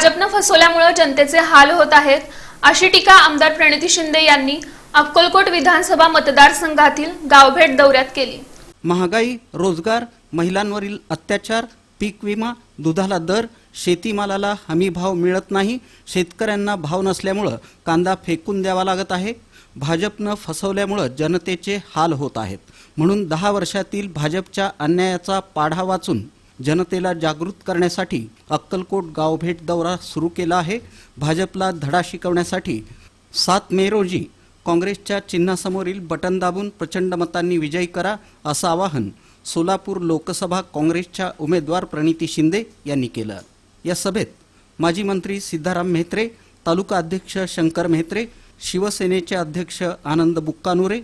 भाजपनं फसवल्यामुळे जनतेचे हाल होत आहेत अशी टीका आमदार प्रणिती शिंदे यांनी अक्कलकोट विधानसभा मतदारसंघातील गावभेट दौऱ्यात केली. महागाई रोजगार महिलांवरील अत्याचार पीक विमा दुधाला दर शेतीमालाला हमी भाव मिळत नाही शेतकऱ्यांना भाव नसल्यामुळं कांदा फेकून द्यावा लागत आहे. भाजपनं फसवल्यामुळं जनतेचे हाल होत आहेत. म्हणून दहा वर्षातील भाजपच्या अन्यायाचा पाढा वाचून जनतेला जागृत करण्यासाठी अक्कलकोट गावभेट दौरा सुरू केला आहे. भाजपला धडा शिकवण्यासाठी सात मे रोजी काँग्रेसच्या चिन्हासमोरील बटन दाबून प्रचंड मतांनी विजयी करा असं आवाहन सोलापूर लोकसभा काँग्रेसच्या उमेदवार प्रणिती शिंदे यांनी केलं. या सभेत माजी मंत्री सिद्धाराम म्हेत्रे तालुका अध्यक्ष शंकर म्हेत्रे शिवसेनेचे अध्यक्ष आनंद बुक्कानुरे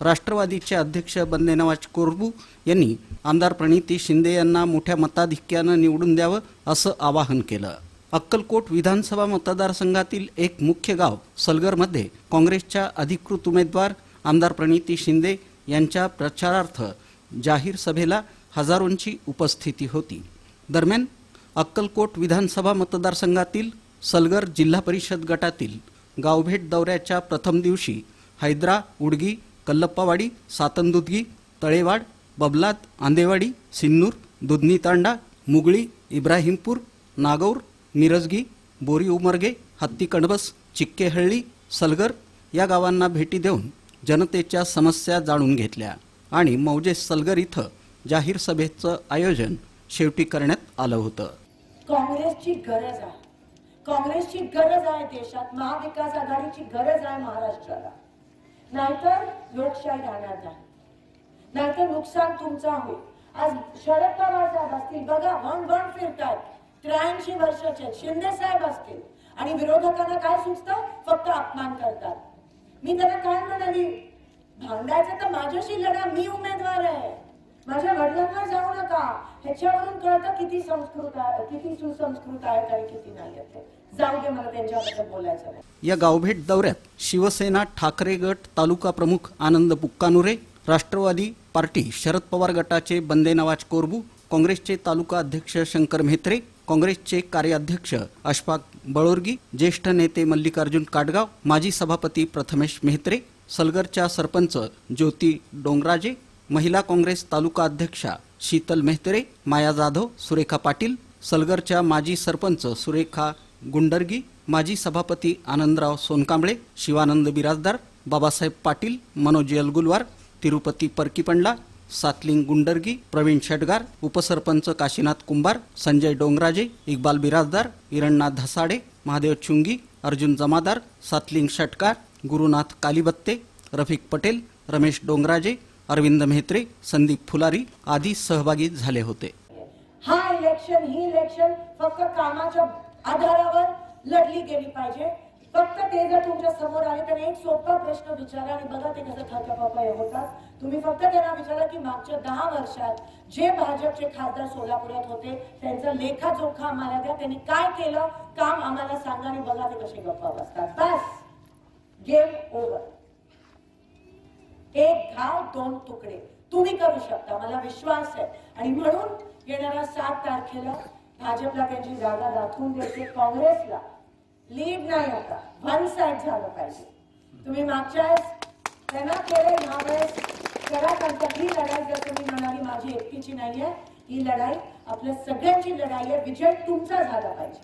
राष्ट्रवादीचे अध्यक्ष बंदे नवाज कोरबू यांनी आमदार प्रणिती शिंदे यांना मोठ्या मताधिक्यानं निवडून द्यावं असं आवाहन केलं. अक्कलकोट विधानसभा मतदारसंघातील एक मुख्य गाव सलगरमध्ये काँग्रेसच्या अधिकृत उमेदवार आमदार प्रणिती शिंदे यांच्या प्रचारार्थ जाहीर सभेला हजारोंची उपस्थिती होती. दरम्यान अक्कलकोट विधानसभा मतदारसंघातील सलगर जिल्हा परिषद गटातील गावभेट दौऱ्याच्या प्रथम दिवशी हैदरा उडगी कल्लप्पावाडी सातनदुदगी तळेवाड बबलात आंदेवाडी सिन्नूर दुधनी तांडा मुगळी इब्राहिमपूर नागौर मिरजगी बोरी उमरगे हत्ती कणबस चिक्केहळ्ळी सलगर या गावांना भेटी देऊन जनतेच्या समस्या जाणून घेतल्या आणि मौजे सलगर इथं जाहीर सभेचं आयोजन शेवटी करण्यात आलं होतं. काँग्रेसची गरज आहे. काँग्रेसची गरज आहे देशात महाविकास आघाडीची गरज आहे महाराष्ट्राला. नाहीतर लोकशाही राहणार नाही. नाहीतर नुकसान तुमचा होईल आज शरद पवार साहेब असतील बघा वन वन फिरतात त्र्याऐंशी वर्षाचे शिंदे साहेब असतील. आणि विरोधकांना काय सुचतं? फक्त अपमान करतात. मी त्यांना काय म्हणाली? भांडायचं तर माझ्याशी लढा मी उमेदवार आहे. माझ्या वडिलांवर जाऊ नका. ह्याच्यावरून कळतं किती संस्कृत आहे किती सुसंस्कृत आहेत आणि किती नाही आहेत जाऊ दे मला त्यांच्याबद्दल बोलायचं नाही. या गावभेट दौऱ्यात शिवसेना ठाकरे गट तालुका प्रमुख आनंद बुक्कानुरे राष्ट्रवादी पार्टी शरद पवार गटाचे बंदे नवाज कोरबू काँग्रेसचे तालुका अध्यक्ष शंकर म्हेत्रे काँग्रेसचे कार्याध्यक्ष अशफाक बळोरगी ज्येष्ठ नेते मल्लिकार्जुन काटगाव माजी सभापती प्रथमेश मेहत्रे सलगरच्या सरपंच ज्योती डोंगराजे महिला काँग्रेस तालुका अध्यक्षा शीतल मेहतरे माया जाधव सुरेखा पाटील सलगरच्या माजी सरपंच सुरेखा गुंडर्गी माजी सभापती आनंदराव सोनकांबळे शिवानंद बिराजदार बाबासाहेब पाटील मनोज यलगुलवार तिरुपती परकीपंडला सातलिंग गुंडरगी प्रवीण शेटगार उपसरपंच काशीनाथ कुंभार संजय डोंगराजे इक्बाल बिराजदार इरणनाथ धसाडे महादेव चुंगी अर्जुन जमादार सातलिंग षटकार गुरुनाथ कालीबत्ते रफिक पटेल रमेश डोंगराजे अरविंद मेहत्रे संदीप फुलारी आदी सहभागी झाले होते. हा इलेक्शन ही इलेक्शन फक्त कामाच्या आधारावर लढली गेली पाहिजे. फक्त ते जर तुमच्यासमोर आले तर एक सोपा प्रश्न विचारा आणि बघा ते कसं खात्यापापा होतात तुम्ही फक्त त्यांना विचारा की मागच्या दहा वर्षात जे भाजपचे खासदार सोलापुरात होते त्यांचा लेखाजोखा आम्हाला द्या. त्यांनी काय केलं? काम आम्हाला सांगा आणि बघा ते कसे गप्पा बसतात. बस. गेम ओव्हर एक घाव दोन तुकडे. तुम्ही करू शकता मला विश्वास आहे. आणि म्हणून येणाऱ्या सात तारखेला भाजपला त्यांची जागा दाखवून द्यायची काँग्रेसला. लीड नाही आता वन साईड झालं पाहिजे. तुम्ही मागच्या वेळेस त्यांना केलं यावेळेस करा कारण ही लढाई जर तुम्ही म्हणाली माझी एकटीची नाही आहे ही लढाई आपल्या सगळ्यांची लढाई आहे. विजय तुमचा झाला पाहिजे.